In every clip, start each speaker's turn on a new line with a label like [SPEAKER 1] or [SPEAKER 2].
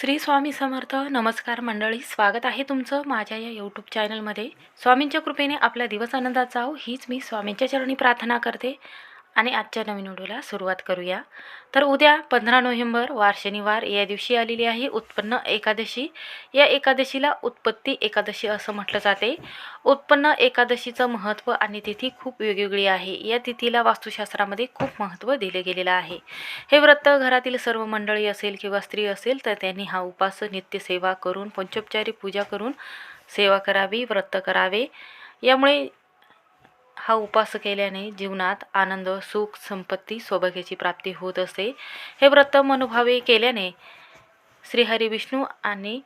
[SPEAKER 1] श्री स्वामी समर्थ नमस्कार मंडळी स्वागत आहे तुमचं माझ्या या यूट्यूब चॅनलमध्ये स्वामींच्या कृपेने आपला दिवस आनंदात जाओ हीच मी स्वामींच्या चरणी प्रार्थना करते. आणि आजच्या नवीन व्हिडिओला सुरुवात करूया. तर उद्या पंधरा नोव्हेंबर वार शनिवार या दिवशी आलेली आहे उत्पन्न एकादशी. या एकादशीला उत्पत्ती एकादशी असं म्हटलं जाते. उत्पन्न एकादशीचं महत्त्व आणि तिथी खूप वेगवेगळी आहे. या तिथीला वास्तुशास्त्रामध्ये खूप महत्त्व दिले गेलेलं आहे. हे व्रत घरातील सर्व मंडळी असेल किंवा स्त्री असेल तर त्यांनी हा उपास नित्यसेवा करून पंचोपचारी पूजा करून सेवा करावी व्रत करावे. यामुळे हा उपास केल्याने जीवनात आनंद सुख संपत्ती सौभाग्याची प्राप्ती होत असते. हे व्रत मनोभावे केल्याने श्रीहरी विष्णू आणि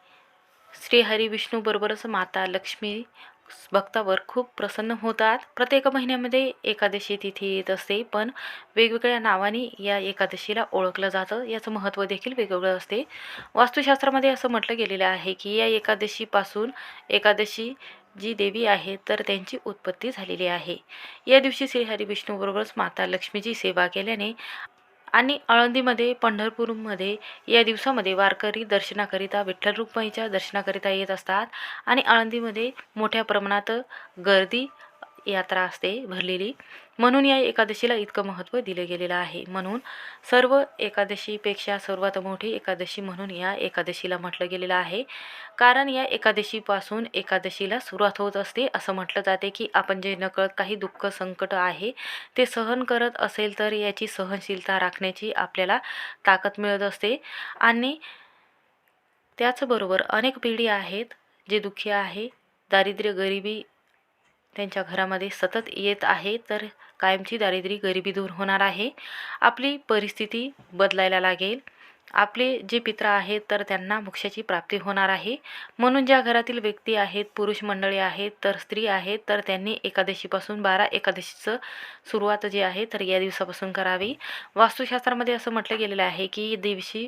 [SPEAKER 1] श्रीहरी विष्णूबरोबरच माता लक्ष्मी भक्तावर खूप प्रसन्न होतात. प्रत्येक महिन्यामध्ये एकादशी तिथी येत असते पण वेगवेगळ्या नावाने या एकादशीला ओळखलं जातं. याचं महत्त्व देखील वेगवेगळं असते. वास्तुशास्त्रामध्ये असं म्हटलं गेलेलं आहे की या एकादशीपासून एकादशी जी देवी आहे तर त्यांची उत्पत्ती झालेली आहे. या दिवशी श्रीहरी विष्णूबरोबरच माता लक्ष्मीची सेवा केल्याने आणि आळंदीमध्ये पंढरपूरमध्ये या दिवसामध्ये वारकरी दर्शनाकरिता विठ्ठल रुक्माईच्या दर्शनाकरिता येत असतात. आणि आळंदीमध्ये मोठ्या प्रमाणात गर्दी यात्रा असते भरलेली. म्हणून या एकादशीला इतकं महत्त्व दिलं गेलेलं आहे. म्हणून सर्व एकादशीपेक्षा सर्वात मोठी एकादशी म्हणून या एकादशीला म्हटलं गेलेलं आहे. कारण या एकादशीपासून एकादशीला सुरुवात होत असते. असं म्हटलं जाते की आपण जे नकळत काही दुःख संकट आहे ते सहन करत असेल तर याची सहनशीलता राखण्याची आपल्याला ताकद मिळत असते. आणि त्याचबरोबर अनेक पिढी आहेत जे दुःखी आहे दारिद्र्य गरिबी त्यांच्या घरामध्ये सतत येत आहे तर कायमची दारिद्र्य गरिबी दूर होणार आहे. आपली परिस्थिती बदलायला लागेल. आपले जे पित्र आहेत तर त्यांना मोक्षाची प्राप्ती होणार आहे. म्हणून ज्या घरातील व्यक्ती आहेत पुरुष मंडळी आहेत तर स्त्री आहेत तर त्यांनी एकादशीपासून बारा एकादशीचं सुरुवात जी आहे तर या दिवसापासून करावी. वास्तुशास्त्रामध्ये असं म्हटलं गेलेलं आहे की दिवशी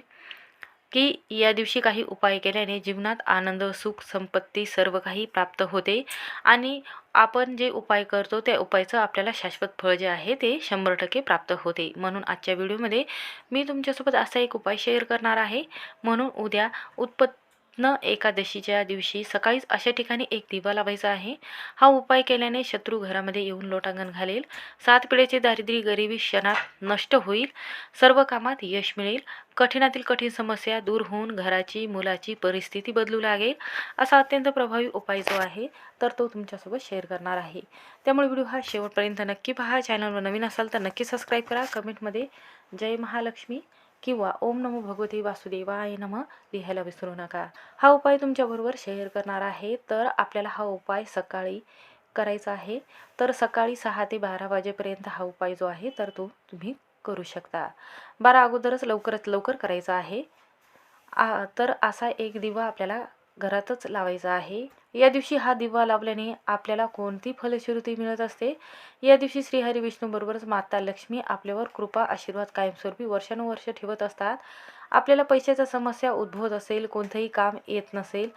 [SPEAKER 1] की या दिवशी काही उपाय केल्याने जीवनात आनंद सुख संपत्ती सर्व काही प्राप्त होते आणि आपण जे उपाय करतो त्या उपायाचं आपल्याला शाश्वत फळ जे आहे ते शंभर टक्के प्राप्त होते. म्हणून आजच्या व्हिडिओमध्ये मी तुमच्यासोबत असा एक उपाय शेअर करणार आहे. म्हणून उद्या उत्पत्ती न एकादशीच्या दिवशी सकाळीच अशा ठिकाणी एक दिवा लावायचा आहे. हा उपाय केल्याने शत्रू घरामध्ये येऊन लोटांगण घालेल. सात पिढ्याचे दारिद्र्य गरिबी क्षणात नष्ट होईल. सर्व कामात यश मिळेल. कठीणातील कठीण समस्या दूर होऊन घराची मुलाची परिस्थिती बदलू लागेल. असा अत्यंत प्रभावी उपाय जो आहे तर तो तुमच्यासोबत शेअर करणार आहे. त्यामुळे व्हिडिओ हा शेवटपर्यंत नक्की पहा. चॅनलवर नवीन असाल तर नक्की सबस्क्राईब करा. कमेंटमध्ये जय महालक्ष्मी. किंवा ओम नमो भगवती वासुदेवाय नम लिहायला विसरू नका. हा उपाय तुमच्याबरोबर शेअर करणार आहे. तर आपल्याला हा उपाय सकाळी करायचा आहे. तर सकाळी सहा ते बारा वाजेपर्यंत हा उपाय जो आहे तर तो तुम्ही करू शकता. बारा अगोदरच लवकरात लवकर करायचा आहे. आ तर असा एक दिवा आपल्याला घरातच लावायचा आहे. या दिवशी हा दिवा लावल्याने आपल्याला कोणती फलश्रुती मिळत असते? या दिवशी श्रीहरी विष्णूबरोबरच माता लक्ष्मी आपल्यावर कृपा आशीर्वाद कायमस्वरूपी वर्षानुवर्ष ठेवत असतात. आपल्याला पैशाचा समस्या उद्भवत असेल कोणतंही काम येत नसेल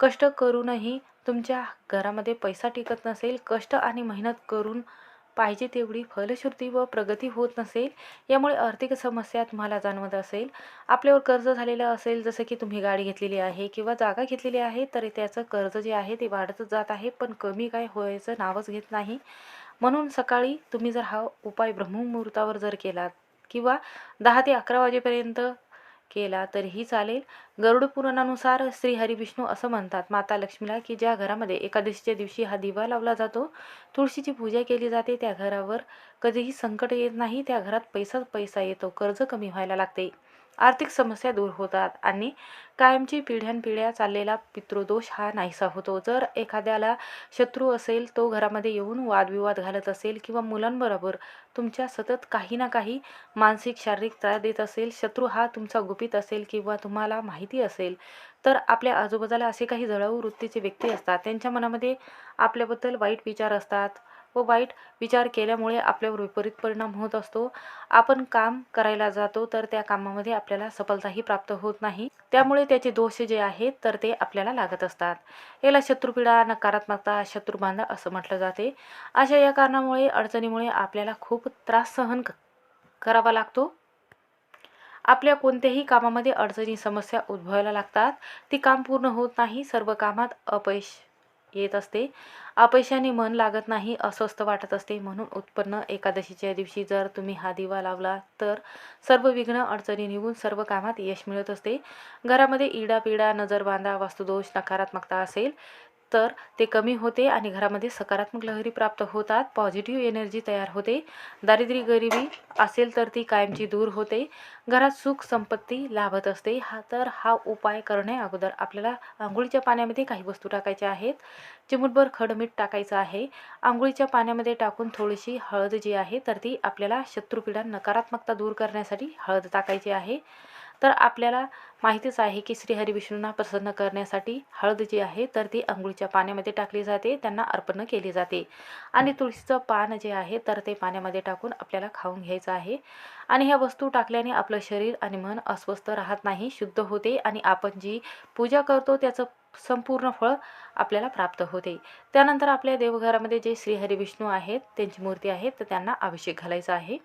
[SPEAKER 1] कष्ट करूनही तुमच्या घरामध्ये पैसा टिकत नसेल कष्ट आणि मेहनत करून पाहिजे तेवढी फलश्रुती व प्रगती होत नसेल यामुळे आर्थिक समस्या तुम्हाला जाणवत असेल. आपल्यावर कर्ज झालेलं असेल जसं की तुम्ही गाडी घेतलेली आहे किंवा जागा घेतलेली आहे तर त्याचं कर्ज जे आहे ते वाढतच जात आहे पण कमी काय व्हायचं नावच घेत नाही. म्हणून सकाळी तुम्ही जर हा उपाय ब्रह्ममुहूर्तावर जर केलात किंवा दहा ते अकरा वाजेपर्यंत केला तरीही चालेल. गरुड पुराणानुसार श्री हरिविष्णू असं म्हणतात. माता लक्ष्मीला की ज्या घरामध्ये एकादशीच्या दिवशी हा दिवा लावला जातो तुळशीची पूजा केली जाते त्या घरावर कधीही संकट येत नाही त्या घरात पैसाच पैसा येतो कर्ज कमी व्हायला लागते. आर्थिक समस्या दूर होतात आणि कायमची पिढ्यानपिढ्या चाललेला पितृदोष हा नाहीसा होतो. जर एखाद्याला शत्रू असेल तो घरामध्ये येऊन वादविवाद घालत असेल किंवा मुलांबरोबर तुमच्या सतत काही ना काही मानसिक शारीरिक त्रास देत असेल शत्रू हा तुमचा गुपित असेल किंवा तुम्हाला माहिती असेल तर आपल्या आजूबाजूला असे काही जळाऊ वृत्तीचे व्यक्ती असतात. त्यांच्या मनामध्ये आपल्याबद्दल वाईट विचार असतात. व वाईट विचार केल्यामुळे आपल्यावर विपरीत परिणाम होत असतो. आपण काम करायला जातो तर त्या कामामध्ये आपल्याला सफलताही प्राप्त होत नाही. त्यामुळे त्याचे दोष जे आहेत तर ते आपल्याला लागत असतात. याला शत्रुपीडा नकारात्मकता शत्रुबांधा असं म्हटलं जाते. अशा या कारणामुळे अडचणीमुळे आपल्याला खूप त्रास सहन करावा लागतो. आपल्या कोणत्याही कामामध्ये अडचणी समस्या उद्भवायला लागतात. ती काम पूर्ण होत नाही. सर्व कामात अपयश येत असते. अपयशाने मन लागत नाही अस्वस्थ वाटत असते म्हणून उत्पन्न एकादशीच्या दिवशी जर तुम्ही हा दिवा लावला तर सर्व विघ्न अडचणी निघून सर्व कामात यश मिळत असते. घरामध्ये इडापिडा नजरबांधा वास्तुदोष नकारात्मकता असेल. तर ते कमी होते आणि घरामध्ये सकारात्मक लहरी प्राप्त होतात पॉझिटिव्ह एनर्जी तयार होते. दारिद्र्य गरिबी असेल तर ती कायमची दूर होते. घरात सुख संपत्ती लाभत असते. हा तर हा उपाय करणे अगोदर आपल्याला आंघोळीच्या पाण्यामध्ये काही वस्तू टाकायच्या आहेत. चिमूटभर खडमीठ टाकायचं आहे. आंघोळीच्या पाण्यामध्ये टाकून थोडीशी हळद जी आहे तर ती आपल्याला शत्रुपीडा नकारात्मकता दूर करण्यासाठी हळद टाकायची आहे. तर आपल्याला माहितीच आहे की श्रीहरी विष्णूंना प्रसन्न करण्यासाठी हळद जी आहे तर ती अंघोळीच्या पाण्यामध्ये टाकली जाते त्यांना अर्पण केली जाते. आणि तुळशीचं पान जे आहे तर ते पाण्यामध्ये टाकून आपल्याला खाऊन घ्यायचं आहे. आणि ह्या वस्तू टाकल्याने आपलं शरीर आणि मन अस्वस्थ राहत नाही शुद्ध होते आणि आपण जी पूजा करतो त्याचं संपूर्ण फळ आपल्याला प्राप्त होते. त्यानंतर आपल्या देवघरामध्ये जे श्रीहरी विष्णू आहेत त्यांची मूर्ती आहे तर त्यांना अभिषेक घालायचा आहे.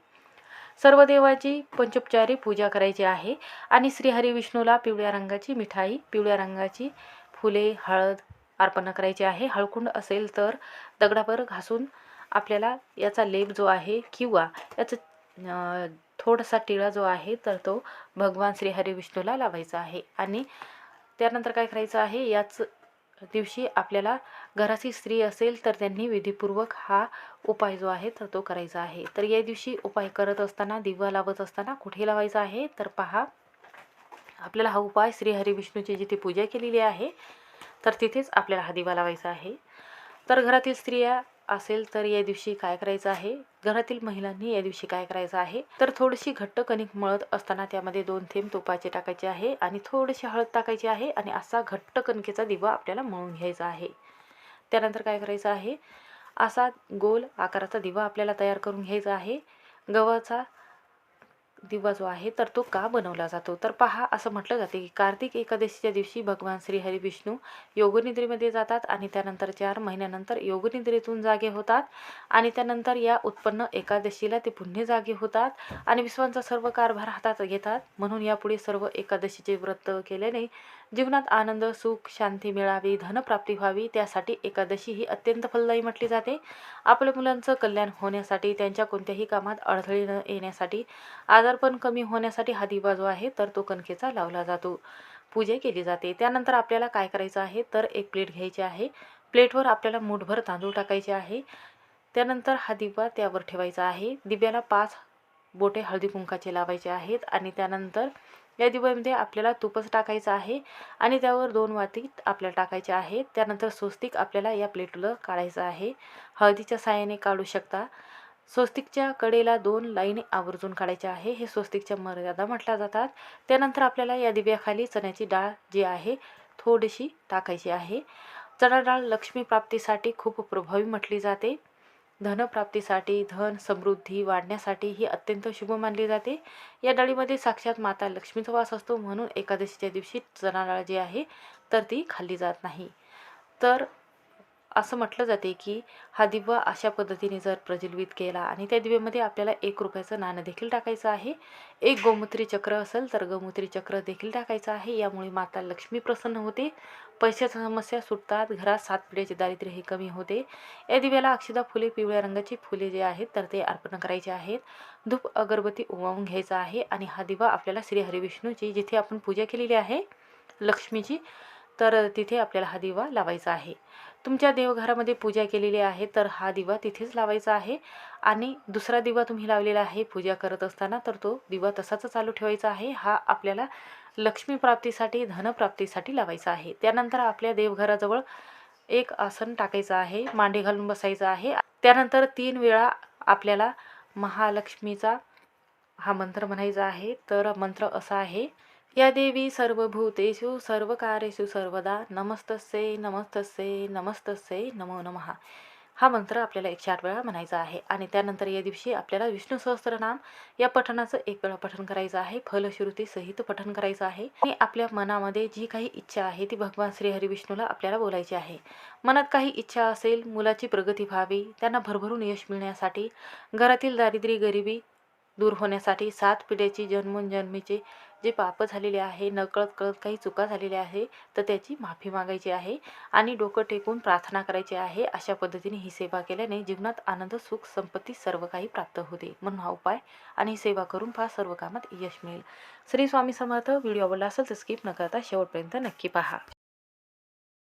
[SPEAKER 1] सर्व देवाची पंचोपचारी पूजा करायची आहे. आणि श्रीहरी विष्णूला पिवळ्या रंगाची मिठाई पिवळ्या रंगाची फुले हळद अर्पण करायची आहे. हळकुंड असेल तर दगडावर घासून आपल्याला याचा लेप जो आहे किंवा याचं थोडासा टिळा जो आहे तर तो भगवान श्रीहरी विष्णूला लावायचा आहे. आणि त्यानंतर काय करायचं आहे? याच दिवशी आपल्याला घराची स्त्री असेल तर त्यांनी विधीपूर्वक हा उपाय जो आहे तर तो करायचा आहे. तर या दिवशी उपाय करत असताना दिवा लावत असताना कुठे लावायचा आहे? तर पहा आपल्याला हा उपाय श्री हरिविष्णूची जिथे पूजा केलेली आहे तर तिथेच आपल्याला हा दिवा लावायचा आहे. तर घरातील स्त्रिया असेल तर या दिवशी काय करायचं आहे? घरातील महिलांनी या दिवशी काय करायचं आहे? तर थोडीशी घट्ट कणिक मळत असताना त्यामध्ये दोन थेंब तुपाचे टाकायचे आहे आणि थोडीशी हळद टाकायची आहे आणि असा घट्ट कणकेचा दिवा आपल्याला मळून घ्यायचा आहे. त्यानंतर काय करायचं आहे? असा गोल आकाराचा दिवा आपल्याला तयार करून घ्यायचा आहे. गव्हाचा दिवा जो आहे तर तो का बनवला जातो? तर पहा असं म्हटलं जाते की कार्तिक एकादशीच्या दिवशी भगवान श्री हरी विष्णू योगनिद्रेमध्ये जातात आणि त्यानंतर चार महिन्यानंतर योगनिद्रेतून जागे होतात आणि त्यानंतर या उत्पन्न एकादशीला ते पुन्हा जागे होतात आणि विश्वांचा सर्व कारभार हातात घेतात. म्हणून यापुढे सर्व एकादशीचे व्रत केल्याने जीवनात आनंद सुख शांती मिळावी धनप्राप्ती व्हावी त्यासाठी एकादशी ही अत्यंत फलदायी म्हटली जाते. आपल्या मुलांचं कल्याण होण्यासाठी त्यांच्या कोणत्याही कामात अडथळे न येण्यासाठी पण कमी होण्यासाठी हा दिवा जो आहे तर तो कणकेचा लावला जातो. पूजा केली जाते. त्यानंतर आपल्याला काय करायचं आहे तर एक प्लेट घ्यायची आहे. प्लेटवर आपल्याला मूठभर तांदूळ टाकायचे आहे. त्यानंतर हा दिवा त्यावर ठेवायचा आहे. दिव्याला पाच बोटे हळदी कुंकाचे लावायचे आहेत आणि त्यानंतर या दिव्यामध्ये आपल्याला तुपच टाकायचं आहे आणि त्यावर दोन वाती आपल्याला टाकायचे आहेत. त्यानंतर स्वस्तिक आपल्याला या प्लेटला काढायचं आहे. हळदीच्या साहाय्याने काढू शकता. स्वस्तिकच्या कडेला दोन लाईन आवर्जून काढायच्या आहे. हे स्वस्तिकच्या मर्यादा म्हटल्या जातात. त्यानंतर आपल्याला या दिव्याखाली चण्याची डाळ जी आहे थोडीशी टाकायची आहे. चणा डाळ लक्ष्मी प्राप्तीसाठी खूप प्रभावी म्हटली जाते. धनप्राप्तीसाठी धन समृद्धी वाढण्यासाठी ही अत्यंत शुभ मानली जाते. या डाळीमध्ये साक्षात माता लक्ष्मीचा वास असतो म्हणून एकादशीच्या दिवशी चणा डाळ जी आहे तर ती खाल्ली जात नाही. तर असं म्हटलं जाते की हा दिवा अशा पद्धतीने जर प्रज्वलित केला आणि त्या दिव्यामध्ये आपल्याला एक रुपयाचं नाणं देखील टाकायचं आहे एक गोमूत्री चक्र असेल तर गोमूत्री चक्र देखील टाकायचं आहे. यामुळे माता लक्ष्मी प्रसन्न होते पैशाच्या समस्या सुटतात घरात सात पिढ्याचे दारिद्र्य हे कमी होते. या दिव्याला अक्षदा फुले पिवळ्या रंगाची फुले जे आहेत तर ते अर्पण करायचे आहेत. धूप अगरबत्ती उमावून घ्यायचा आहे आणि हा दिवा आपल्याला श्री हरिविष्णूची जिथे आपण पूजा केलेली आहे लक्ष्मीची तर तिथे आपल्याला हा दिवा लावायचा आहे. तुमच्या देवघरामध्ये पूजा केलेली आहे तर हा दिवा तिथेच लावायचा आहे. आणि दुसरा दिवा तुम्ही लावलेला आहे पूजा करत असताना तर तो दिवा तसाच चालू ठेवायचा आहे. हा आपल्याला लक्ष्मीप्राप्तीसाठी धनप्राप्तीसाठी लावायचा आहे. त्यानंतर आपल्या देवघराजवळ एक आसन टाकायचं आहे मांडे घालून बसायचं आहे. त्यानंतर तीन वेळा आपल्याला महालक्ष्मीचा हा मंत्र म्हणायचा आहे. तर मंत्र असा आहे या देवी सर्वभूतेषु सर्वकारेषु सर्वदा नमस्तस्ये नमस्तस्ये नमस्तस्ये नमो नमः. हा मंत्र आपल्याला एकशे आठ वेळा म्हणायचा आहे. आणि त्यानंतर या दिवशी आपल्याला विष्णू सहस्त्रनाम या पठणाचं एक वेळा पठण करायचं आहे. फलश्रुती सहित पठण करायचं आहे. आणि आपल्या मनामध्ये जी काही इच्छा आहे ती भगवान श्री हरी विष्णूला आपल्याला बोलायची आहे. मनात काही इच्छा असेल मुलाची प्रगती व्हावी त्यांना भरभरून यश मिळण्यासाठी घरातील दारिद्र्य गरिबी दूर होण्यासाठी सात पिढ्याची जन्मोनजन्मीचे जे पाप झालेले आहे नकळत कळत काही चुका झालेल्या आहे तर त्याची माफी मागायची आहे आणि डोकं टेकून प्रार्थना करायची आहे. अशा पद्धतीने ही सेवा केल्याने जीवनात आनंद सुख संपत्ती सर्व काही प्राप्त होते. म्हणून हा उपाय आणि ही सेवा करून फार सर्व कामात यश मिळेल. श्री स्वामी समर्थ व्हिडिओ आवडला असेल तर स्किप न करता शेवटपर्यंत नक्की पहा.